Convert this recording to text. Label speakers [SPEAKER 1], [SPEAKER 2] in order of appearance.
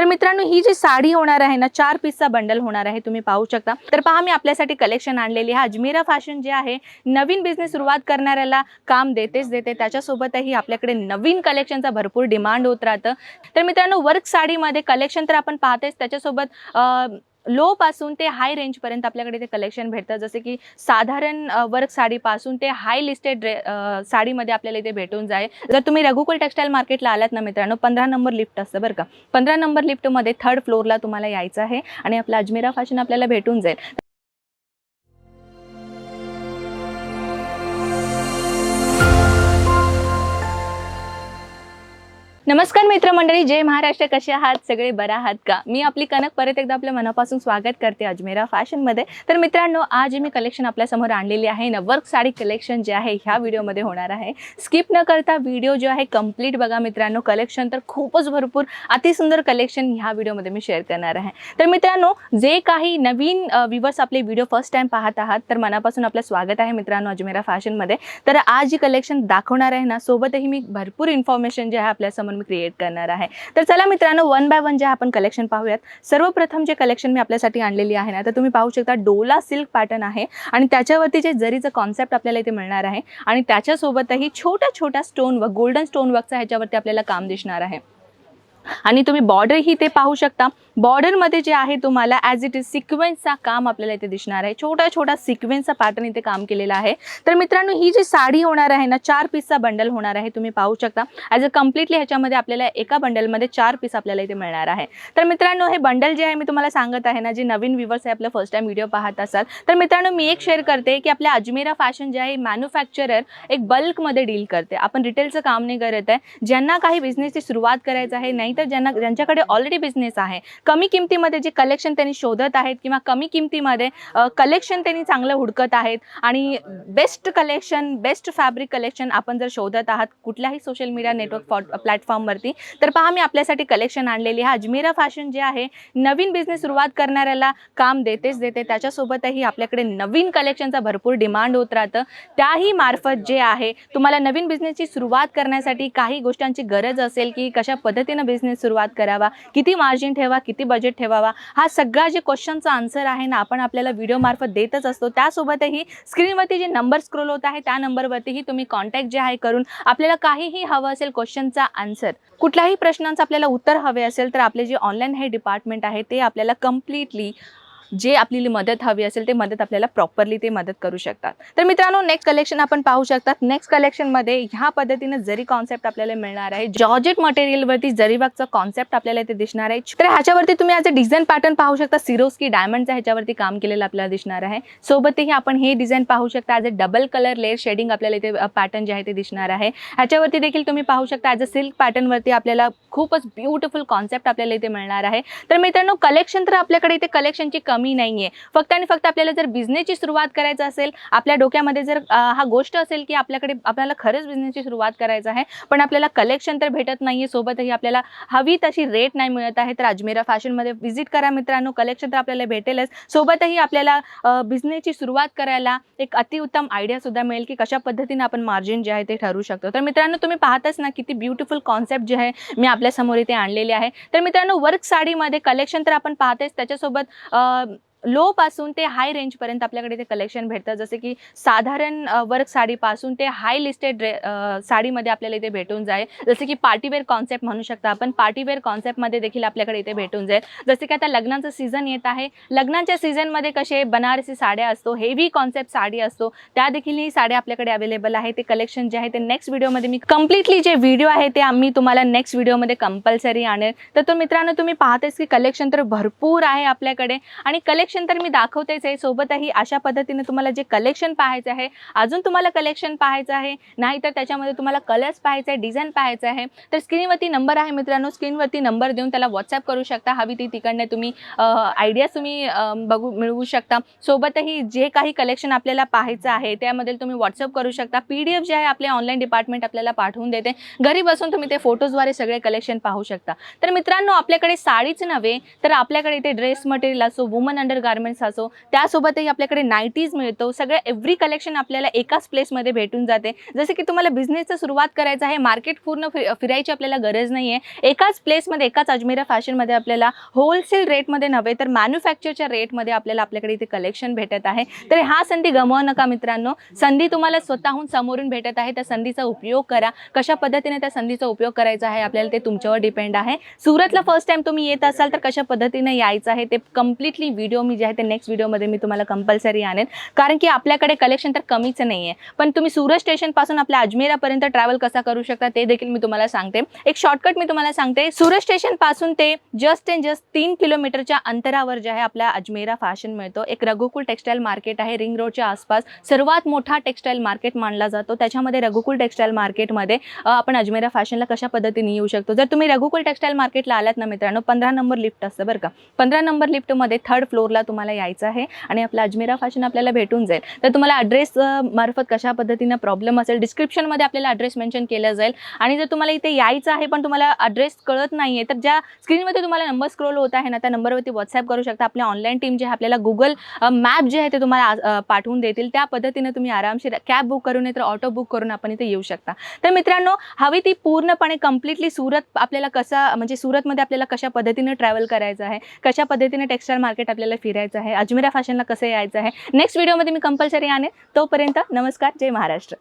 [SPEAKER 1] तर मित्रांनो ही जी साडी होणार आहे ना चार पीसचा बंडल होणार आहे तुम्ही पाहू शकता. तर पहा मी आपल्यासाठी कलेक्शन आणलेली आहे. अजमेरा फॅशन जे आहे नवीन बिझनेस सुरुवात करणाऱ्याला काम देतेच देते. त्याच्यासोबतही आपल्याकडे नवीन कलेक्शनचा भरपूर डिमांड होत राहतं. तर मित्रांनो वर्क साडीमध्ये कलेक्शन तर आपण पाहतेच. त्याच्यासोबत लो पासून ते हाय रेंजपर्यंत आपल्याकडे ते कलेक्शन भेटतं. जसे की साधारण वर्क साडीपासून ते हाय लिस्टेड ड्रे साडीमध्ये आपल्याला इथे भेटून जाईल. जर तुम्ही रघुकुल टेक्सटाईल मार्केटला आलात ना मित्रांनो पंधरा नंबर लिफ्ट असतं बरं का. पंधरा नंबर लिफ्टमध्ये थर्ड फ्लोअरला तुम्हाला यायचं आहे आणि आपला अजमेरा फॅशन आपल्याला भेटून जाईल. नमस्कार मित्रमंडळी जय महाराष्ट्र. कसे आहात? सगळे बरा आहात का? मी आपली कनक परत एकदा आपल्या मनापासून स्वागत करते अजमेरा फॅशनमध्ये. तर मित्रांनो आज मी कलेक्शन आपल्यासमोर आणलेली आहे. ना वर्क साडी कलेक्शन जे आहे ह्या व्हिडिओमध्ये होणार आहे. स्किप न करता व्हिडिओ जो आहे कंप्लीट बघा मित्रांनो. कलेक्शन तर खूपच भरपूर अतिसुंदर कलेक्शन ह्या व्हिडिओमध्ये मी शेअर करणार आहे. तर मित्रांनो जे काही नवीन विवर्स आपले व्हिडिओ फर्स्ट टाइम पाहत आहात तर मनापासून आपलं स्वागत आहे मित्रांनो अजमेरा फॅशनमध्ये. तर आज जी कलेक्शन दाखवणार आहे ना सोबतही मी भरपूर इन्फॉर्मेशन जे आहे आपल्यासमोर मी क्रिएट करणार आहे. तर चला मित्रांनो वन बाय वन जे आपण कलेक्शन पाहूयात सर्वप्रथम जे कलेक्शन मी आपल्यासाठी आणलेली आहे ना तर तुम्ही पाहू शकता डोला सिल्क पॅटर्न आहे आणि त्याच्यावरती जे जरीचं कॉन्सेप्ट आपल्याला इथे मिळणार आहे आणि त्याच्यासोबतही छोट्या छोट्या स्टोन वर्क गोल्डन स्टोन वर्कचा ह्याच्यावरती आपल्याला काम दिसणार आहे. आणि तुम्ही बॉर्डरही ते पाहू शकता. बॉर्डरमध्ये जे आहे तुम्हाला ॲज इट इज सिक्वेन्सचा काम आपल्याला इथे दिसणार आहे. छोटा छोटा सिक्वेन्सचा पॅटर्न इथे काम केलेला आहे. तर मित्रांनो ही जी साडी होणार आहे ना चार पीसचा बंडल होणार आहे तुम्ही पाहू शकता. ॲज अ कम्प्लिटली ह्याच्यामध्ये आपल्याला एका बंडलमध्ये चार पीस आपल्याला इथे मिळणार आहे. तर मित्रांनो हे बंडल जे आहे मी तुम्हाला सांगत आहे ना जे नवीन व्ह्युअर्स आहे आपलं फर्स्ट टाइम व्हिडिओ पाहत असाल. तर मित्रांनो मी एक शेअर करते की आपल्या अजमेरा फॅशन जे आहे मॅन्युफॅक्चरर एक बल्कमध्ये डील करते. आपण रिटेलचं काम नाही करत आहे. ज्यांना काही बिझनेसची सुरुवात करायचं आहे नाही तर ज्यांना ज्यांच्याकडे ऑलरेडी बिझनेस आहे. कमी किमतीमध्ये जे कलेक्शन त्यांनी शोधत आहेत किंवा कमी किमतीमध्ये कलेक्शन त्यांनी चांगलं हुडकत आहेत आणि best collection best fabric collection आपण जर शोधत आहात कुठल्याही सोशल मीडिया नेटवर्क प्लॅटफॉर्मवरती तर पहा मी आपल्यासाठी कलेक्शन आणलेली आहे. अजमेरा फॅशन जे आहे नवीन बिझनेस सुरुवात करणाऱ्याला काम देतेच देते. त्याच्यासोबतही आपल्याकडे नवीन कलेक्शनचा भरपूर डिमांड होत राहतं. त्याही मार्फत जे आहे तुम्हाला नवीन बिझनेसची सुरुवात करण्यासाठी काही गोष्टींची गरज असेल की कशा पद्धतीनं बिझनेस सुरुवात करावा किती मार्जिन ठेवा किती बजेट ठेवावा हा सगळा जे क्वेश्चनचा आन्सर आहे ना आपण आपल्याला व्हिडिओमार्फत देतच असतो. त्यासोबतही स्क्रीनवरती जे नंबर स्क्रोल होत आहे त्या नंबरवरतीही तुम्ही कॉन्टॅक्ट जे आहे करून आपल्याला काहीही हवं असेल क्वेश्चनचा आन्सर कुठल्याही प्रश्नांचं आपल्याला उत्तर हवे असेल तर आपले जे ऑनलाईन हे डिपार्टमेंट आहे ते आपल्याला कम्प्लिटली जे आपली मदत हवी असेल ते मदत आपल्याला प्रॉपरली ते मदत करू शकतात. तर मित्रांनो नेक्स्ट कलेक्शन आपण पाहू शकतात. नेक्स्ट कलेक्शनमध्ये ह्या पद्धतीने जरी कॉन्सेप्ट आपल्याला मिळणार आहे जॉर्जेट मटेरियलवरती जरीबागचा कॉन्सेप्ट आपल्याला इथे दिसणार आहे तर ह्याच्यावरती तुम्ही आज डिझाईन पॅटर्न पाहू शकता. सिरोस्की डायमंडचा ह्याच्यावरती काम केलेलं आपल्याला दिसणार आहे. सोबतही आपण हे डिझाईन पाहू शकता. As a double colour layer shading आपल्याला इथे पॅटर्न जे आहे ते दिसणार आहे. ह्याच्यावरती देखील तुम्ही पाहू शकता. ॲज अ सिल्क पॅटर्नवरती आपल्याला खूपच ब्युटिफुल कॉन्सेप्ट आपल्याला इथे मिळणार आहे. तर मित्रांनो कलेक्शन तर आपल्याकडे इथे कलेक्शनची कमी नाही आहे फक्त आणि फक्त आपल्याला जर बिझनेसची सुरुवात करायचं असेल आपल्या डोक्यामध्ये जर हा गोष्ट असेल की आपल्याकडे आपल्याला खरंच बिझनेसची सुरुवात करायचं आहे पण आपल्याला कलेक्शन तर भेटत नाही आहे सोबतही आपल्याला हवी तशी रेट नाही मिळत आहे. तर अजमेरा फॅशनमध्ये व्हिजिट करा मित्रांनो कलेक्शन तर आपल्याला भेटेलच. सोबतही आपल्याला बिझनेसची सुरुवात करायला एक अतिउत्तम आयडियासुद्धा मिळेल की कशा पद्धतीने आपण मार्जिन जे आहे ते ठरवू शकतो. तर मित्रांनो तुम्ही पाहताच ना किती ब्युटिफुल कॉन्सेप्ट जे आहे मी आपल्यासमोर इथे आणलेले आहे. तर मित्रांनो वर्क साडीमध्ये कलेक्शन तर आपण पाहतेच त्याच्यासोबत लो पासून ते हाय रेंजपर्यंत आपल्याकडे ते कलेक्शन भेटतं. जसे की साधारण वर्क साडीपासून ते हाय लिस्टेड ड्रे साडीमध्ये आपल्याला इथे भेटून जाईल. जसे की पार्टीवेअर कॉन्सेप्ट म्हणू शकता आपण. पार्टीवेअर कॉन्सेप्टमध्ये देखील आपल्याकडे इथे भेटून जाईल. जसे की आता लग्नाचं सीझन येत आहे. लग्नाच्या सीझनमध्ये कसे बनारसी साड्या असतो हेवी कॉन्सेप्ट साडी असतो त्या देखील ही साड्या आपल्याकडे अवेलेबल आहे. ते कलेक्शन जे आहे ते नेक्स्ट व्हिडिओमध्ये मी कम्प्लिटली जे व्हिडिओ आहे ते आम्ही तुम्हाला नेक्स्ट व्हिडिओमध्ये कंपल्सरी आणेल. तर तो मित्रांनो तुम्ही पाहतेच की कलेक्शन तर भरपूर आहे आपल्याकडे. आणि कलेक्शन तर मी दाखवतेच आहे. सोबतही अशा पद्धतीने तुम्हाला जे कलेक्शन पाहायचं आहे अजून तुम्हाला कलेक्शन पाहायचं आहे. नाहीतर त्याच्यामध्ये तुम्हाला कलर्स पाहायचं आहे डिझाईन पाहायचं आहे. तर स्क्रीनवरती नंबर आहे मित्रांनो. स्क्रीनवरती नंबर देऊन त्याला व्हॉट्सअप करू शकता. हवी ती तिकडनं तुम्ही आयडियाज तुम्ही बघू मिळवू शकता. सोबतही जे काही कलेक्शन आपल्याला पाहायचं आहे त्यामध्ये तुम्ही व्हॉट्सअप करू शकता. पी डी एफ जे आहे आपले ऑनलाईन डिपार्टमेंट आपल्याला पाठवून देते. घरी बसून तुम्ही ते फोटोजद्वारे सगळे कलेक्शन पाहू शकता. तर मित्रांनो आपल्याकडे साडीच नव्हे तर आपल्याकडे इथे ड्रेस मटेरियल असो वुमन अंडर गार्मेंट्स असो त्यासोबतही आपल्याकडे नाईटीज मिळतो. सगळं एव्हरी कलेक्शन आपल्याला एकाच प्लेसमध्ये भेटून जाते. जसं की तुम्हाला बिझनेसचं सुरुवात करायचं आहे मार्केट पूर्ण फिरायची आपल्याला गरज नाही आहे एकाच प्लेसमध्ये एकाच अजमेरा फॅशनमध्ये आपल्याला होलसेल रेटमध्ये नव्हे तर मॅन्युफॅक्चरच्या रेटमध्ये आपल्याला आपल्याकडे इथे कलेक्शन भेटत आहे. तर हा संधी गमवू नका मित्रांनो. संधी तुम्हाला स्वतःहून समोरून भेटत आहे. त्या संधीचा उपयोग करा. कशा पद्धतीने त्या संधीचा उपयोग करायचा आहे आपल्याला ते तुमच्यावर डिपेंड आहे. सुरतला फर्स्ट टाइम तुम्ही येत असाल तर कशा पद्धतीने यायचं आहे ते कम्प्लिटली व्हिडिओ मी जे आहे ते नेक्स्ट व्हिडिओमध्ये मी तुम्हाला कंपल्सरी आणेन. कारण की आपल्याकडे कलेक्शन तर कमीच नाही आहे पण तुम्ही सुरत स्टेशनपासून आपल्या अजमेरापर्यंत ट्रॅव्हल कसा करू शकता ते देखील मी तुम्हाला सांगते. एक शॉर्टकट मी तुम्हाला सांगते. सुरत स्टेशनपासून ते जस्ट अँड जस्ट तीन किलोमीटरच्या अंतरावर जे आहे आपल्या अजमेरा फॅशन मिळतो. एक रघुकुल टेक्सटाईल मार्केट आहे. रिंग रोडच्या आसपास सर्वात मोठा टेक्सटाईल मार्केट मानला जातो. त्याच्यामध्ये रघुकुल टेक्सटाईल मार्केटमध्ये आपण अजमेरा फॅशनला कशा पद्धतीने येऊ शकतो? जर तुम्ही रघुकुल टेक्सटाईल मार्केटला आलात ना मित्रांनो पंधरा नंबर लिफ्ट असतं बरं का. पंधरा नंबर लिफ्टमध्ये थर्ड फ्लोअरला तुम्हाला यायचं आहे आणि आपला अजमेरा फॅशन आपल्याला भेटून जाईल. तर तुम्हाला ॲड्रेस मार्फत कशा पद्धतीनं प्रॉब्लेम असेल डिस्क्रिप्शनमध्ये आपल्याला ॲड्रेस मेन्शन केलं जाईल. आणि जर तुम्हाला इथे यायचं आहे पण तुम्हाला ॲड्रेस कळत नाही आहे तर ज्या स्क्रीनमध्ये तुम्हाला नंबर स्क्रोल होत आहे ना त्या नंबरवरती व्हॉट्सअप करू शकता. आपल्या ऑनलाईन टीम जे आपल्याला गुगल मॅप जे आहे ते तुम्हाला पाठवून देतील. त्या पद्धतीने तुम्ही आरामशीर कॅब बुक करून नाही तर ऑटो बुक करून आपण इथे येऊ शकता. तर मित्रांनो हवी ती पूर्णपणे कम्प्लिटली सुरत आपल्याला कसा म्हणजे सुरतमध्ये आपल्याला कशा पद्धतीने ट्रॅव्हल करायचं आहे कशा पद्धतीने टेक्स्टाईल मार्केट आपल्याला फिरायचं आहे. अजमेरा फॅशनला कसं यायचं आहे? नेक्स्ट व्हिडिओमध्ये मी कंपल्सरी आणेन. तोपर्यंत नमस्कार. जय महाराष्ट्र.